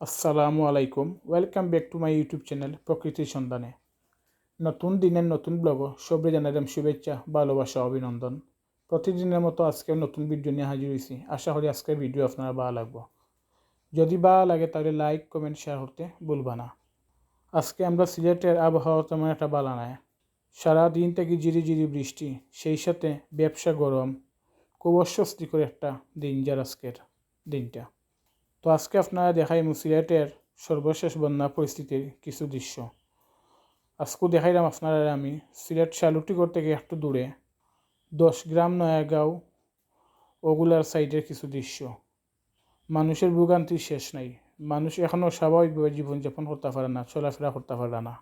আসসালামু আলাইকুম। Welcome back to my YouTube channel প্রকৃতির সন্ধানে। নতুন দিনের নতুন ব্লগ সবরে জানালাম শুভেচ্ছা, ভালোবাসা, অভিনন্দন। প্রতিদিনের মতো আজকে নতুন ভিডিও নিয়ে হাজির হয়েছি। আশা করি আজকের ভিডিও আপনারা ভালো লাগবো। যদি ভালো লাগে তাহলে লাইক কমেন্ট শেয়ার করতে ভুলবা না। আজকে আমরা সিলেটের আবহাওয়া তেমন একটা ভালো নয়। সারাদিন থেকে জিরি জিরি বৃষ্টি, সেই সাথে ব্যবসা গরম। খুব অস্বস্তিকর একটা দিন যার আজকের দিনটা। তো আজকে আপনারা দেখাই সিলেটের সর্বশেষ বন্যা পরিস্থিতির কিছু দৃশ্য। আজকেও দেখাইলাম আপনারা আমি সিলেট শালুটিগড় থেকে একটু দূরে। দশ গ্রাম নয়াগাঁও ওগুলার সাইডের কিছু দৃশ্য। মানুষের ভোগান্তির শেষ নাই। মানুষ এখনও স্বাভাবিকভাবে জীবনযাপন করতে পারে না, চলাফেরা করতে পারে না।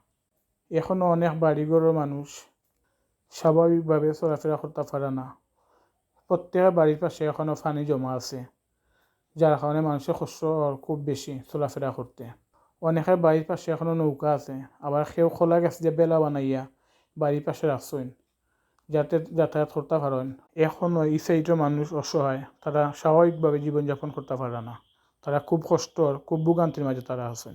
এখনও অনেক বাড়িঘরের মানুষ স্বাভাবিকভাবে চলাফেরা করতে পারে না। প্রত্যেকের বাড়ির পাশে এখনও পানি জমা আছে। যার কারণে মানুষের কষ্ট খুব বেশি চলাফেরা করতে অনেকের বাড়ির পাশে এখনও নৌকা আছে। আবার সেও খোলা গেছে যে বেলা বানাইয়া বাড়ির পাশে রাখছেন যাতে যাতায়াত করতে পারেন এখনও এই সাইডের মানুষ অসহায়। তারা স্বাভাবিকভাবে জীবনযাপন করতে পারে না। তারা খুব কষ্টর খুব ভোগান্তির মাঝে তারা আছেন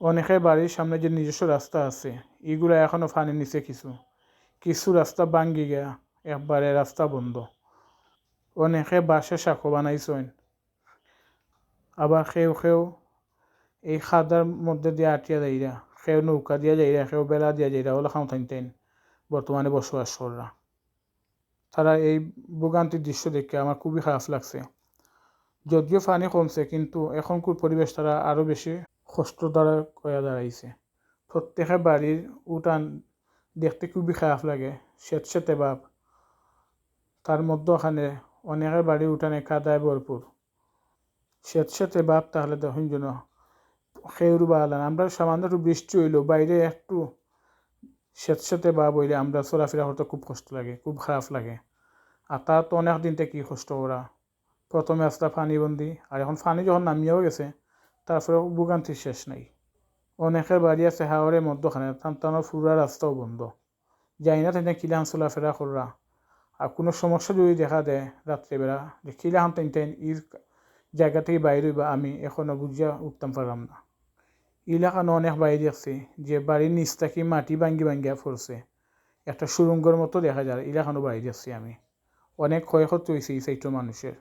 অনেকের বাড়ির সামনে যে নিজস্ব রাস্তা আছে এগুলো এখনও ফানির নিচে কিছু। কিছু রাস্তা ভাঙ্গি গিয়া একবারে রাস্তা বন্ধ। অনেকে বাসে শাকো বানাইছেন আবার সেও সেও এই খাদার মধ্যে দিয়ে আটিয়া যাইরা সেও নৌকা দিয়া যাইরা সেও বেলা দিয়া যাইরা ওলা খাও থাকতেন বর্তমানে বসবাস কররা তারা এই ভোগান্তির দৃশ্য দেখে আমার খুবই খারাপ লাগছে যদিও পানি কমছে কিন্তু এখনকার পরিবেশ তারা আরও বেশি কষ্ট দ্বারা কয়া দাঁড়াইছে প্রত্যেকের বাড়ির উঠান দেখতে খুবই খারাপ লাগে স্বেচ্ছেতে ভাব তার মধ্যখানে অনেকের বাড়ির উঠানে কাদায় ভরপুর স্বেচ্ছেতে ভাব তাহলে দেখুন যেন খেউর বালান, আমরা সামান্য একটু বৃষ্টি হইল, বাইরে একটু স্বেচ্ছেতে ভাব হইলে আমরা চলাফেরা করতে খুব কষ্ট লাগে, খুব খারাপ লাগে। আর তার তো অনেক দিন থেকে কষ্ট করা প্রথমে রাস্তা পানিবন্দি, আর এখন পানি যখন নামিয়েও গেছে তারপরে ভোগান্তির শেষ নাই। অনেকের বাড়ি আছে হাওড়ের মধ্যখানে টানটানোর পুরা রাস্তাও বন্ধ। যাই না তাই কিলান চলাফেরা করা আর কোনো সমস্যা যদি দেখা দেয় রাত্রেবেলা, যে কিলাহান টাইন টাইন ই জায়গা থেকে বাইরে হইবা আমি এখনও বুঝিয়া উঠতাম পারলাম না। এলাকানো অনেক বাইরে আছে যে বাড়ির নিচ থেকে মাটি ভাঙ্গি ভাঙ্গিয়া পড়ছে। একটা সুরঙ্গর মতো দেখা যায় এলাকানো বাইরে আছি আমি। অনেক ক্ষয়ক্ষতি হয়েছে এই সাইটের মানুষের।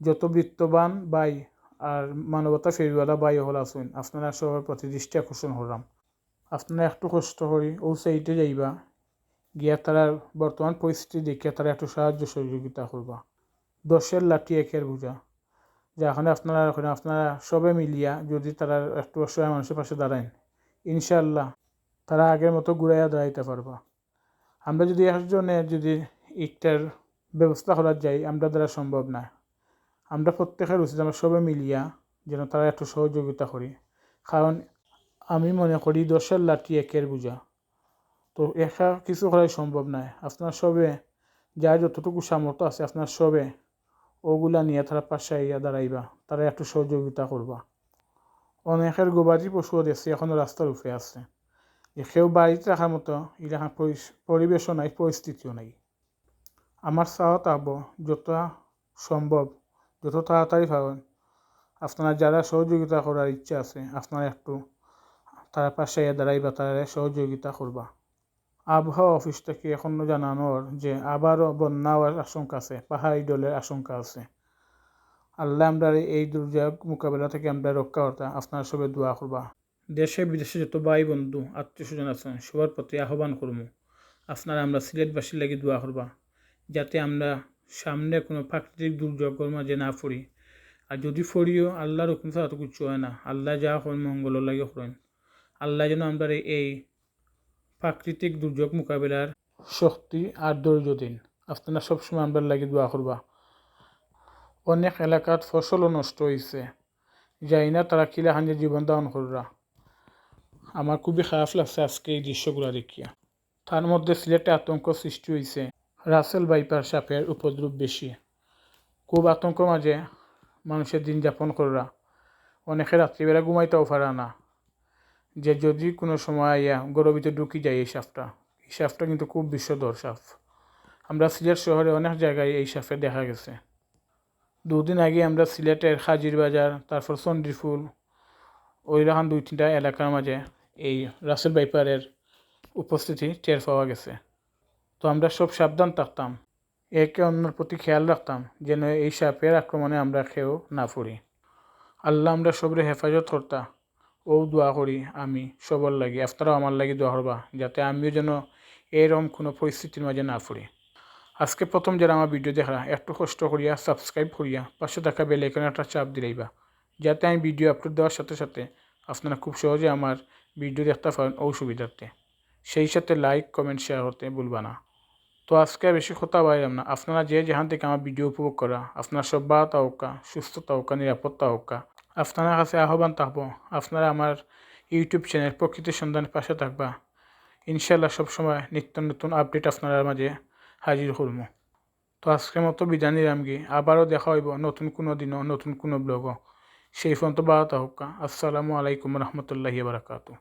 যত বৃত্তবান বাই আর মানবতা ফেরিওয়ালা বাই হল আসুন আপনারা সবার প্রতি দৃষ্টি আকর্ষণ হলাম আপনারা একটু কষ্ট করি ও সাইডে যাইবা, গিয়া তারা বর্তমান পরিস্থিতি দেখিয়া তারা একটু সাহায্য সহযোগিতা করবা। দশের লাঠি একের বোঝা। যেখানে আপনারা, এখন আপনারা সবে মিলিয়া যদি তারা একটু অসহায় মানুষের পাশে দাঁড়ায় ইনশাল্লাহ তারা আগের মতো ঘুরাইয়া দাঁড়াইতে পারবা। আমরা যদি একজনে যদি ইটার ব্যবস্থা করা যাই, আমরা দ্বারা সম্ভব না। আমরা প্রত্যেকের উচিত আমরা সবে মিলিয়া যেন তারা একটু সহযোগিতা করি। কারণ আমি মনে করি দশের লাঠি একের বোঝা। তো একা কিছু করাই সম্ভব নয়। আপনার সবে, যার যতটুকু সামর্থ্য আছে, আপনার সবে ওগুলা নিয়ে তারা পাশে ইয়া দাঁড়াইবা, তারা একটু সহযোগিতা করবা। অনেকের গবাদি পশু দেখছি এখনও রাস্তার উপরে আছে। যে কেউ বাড়িতে রাখার মতো এলাকা পরিবেশও নাই, পরিস্থিতিও নাই। আমার চাওয়া তাব যত সম্ভব, যত তাড়াতাড়ি পাবেন আপনারা যারা সহযোগিতা করার ইচ্ছা আছে, আপনারা একটু তারা পাশে দাঁড়াইবা, তারা সহযোগিতা করবা। আবহাওয়া অফিস থেকে এখনও জানানোর যে আবারও বন্যা হওয়ার আশঙ্কা আছে, পাহাড়ি দলের আশঙ্কা আছে। আল্লাহ আমরা এই দুর্যোগ মোকাবেলা থেকে আমরা রক্ষা করতে, আপনারা সবে দোয়া করবা। দেশে বিদেশে যত ভাই বন্ধু, আত্মীয় স্বজন আছেন, সবার প্রতি আহ্বান করব আপনারা আমরা সিলেটবাসীর লাগি দোয়া করবা, যাতে আমরা সামনে কোনো প্রাকৃতিক দুর্যোগের মাঝে না পড়ি। আর যদি পড়িও, আল্লাহর হুকুম ছাড়া তো কিছু হয় না। আল্লাহ যা করেন মঙ্গলের লাগে করেন। আল্লাহ যেন আমরা এই প্রাকৃতিক দুর্যোগ মোকাবিলার শক্তি আর ধৈর্য দিন আপনারা সবসময় আমরা লাগে দোয়া করবা। অনেক এলাকাত ফসলও নষ্ট হয়েছে যাই না, তারা কিলা হাঞ্জে জীবন দান কররা। আমার খুবই খারাপ লাগছে আজকে এই দৃশ্যগুলো দেখিয়া। তার মধ্যে সিলেটে আতঙ্ক সৃষ্টি হয়েছে রাসেল বাইপার সাপের উপদ্রব বেশি। খুব আতঙ্ক মাঝে মানুষের দিন যাপন করা। অনেকে রাত্রিবেলা ঘুমাইতেও পারে না। যে যদি কোনো সময়, ইয়া, গরবিতে ঢুকি যায় এই সাপটা। এই সাপটা কিন্তু খুব বিষধর সাপ। আমরা সিলেট শহরে অনেক জায়গায় এই সাপে দেখা গেছে। দুদিন আগে আমরা সিলেটের হাজির বাজার, তারপর চণ্ডীফুল ওই রকম দুই তিনটা এলাকার মাঝে এই রাসেল বাইপারের উপস্থিতি টের পাওয়া গেছে। তো আমরা সব সাবধান থাকতাম। একে অন্যের প্রতি খেয়াল রাখতাম যেন এই সাপের আক্রমণে আমরা কেউ না পড়ি। আল্লাহ আমরা সবরে হেফাজত করতা। ও দোয়া করি আমি সবর লাগি আপনারাও আমার লাগি দোয়া করবা, যাতে আমিও যেন এরকম কোনো পরিস্থিতির মাঝে না পড়ি। আজকে প্রথম যারা আমার ভিডিও দেখা একটু কষ্ট করিয়া সাবস্ক্রাইব করিয়া পাশে থাকা বেল এখানে একটা চাপ দিলেইবা, যাতে আমি ভিডিও আপলোড দেওয়ার সাথে সাথে আপনারা খুব সহজে আমার ভিডিও দেখতে পারেন অসুবিধার্থে সেই সাথে লাইক কমেন্ট শেয়ার করতে ভুলবা না। তো আজকে বেশি কথা বাইরাম না, আপনারা যে যেখান থেকে আমার ভিডিও উপভোগ করা, আপনার সব বা তাওকা, সুস্থ তাওকা, নিরাপদ তাওকা আপনার কাছে আহ্বান থাকব, আপনারা আমার ইউটিউব চ্যানেল প্রকৃতির সন্ধানের পাশে থাকবা। ইনশাল্লাহ সবসময় নিত্য নতুন আপডেট আপনারা মাঝে হাজির করব। তো আজকের মতো বিদায় নিলাম গিয়ে আবারও দেখা হইব নতুন কোনো দিনও, নতুন কোনো ব্লগও। সেই ফোন তো বাড়াতে হোক আসসালামু আলাইকুম রহমতুল্লাহি বারাকাতু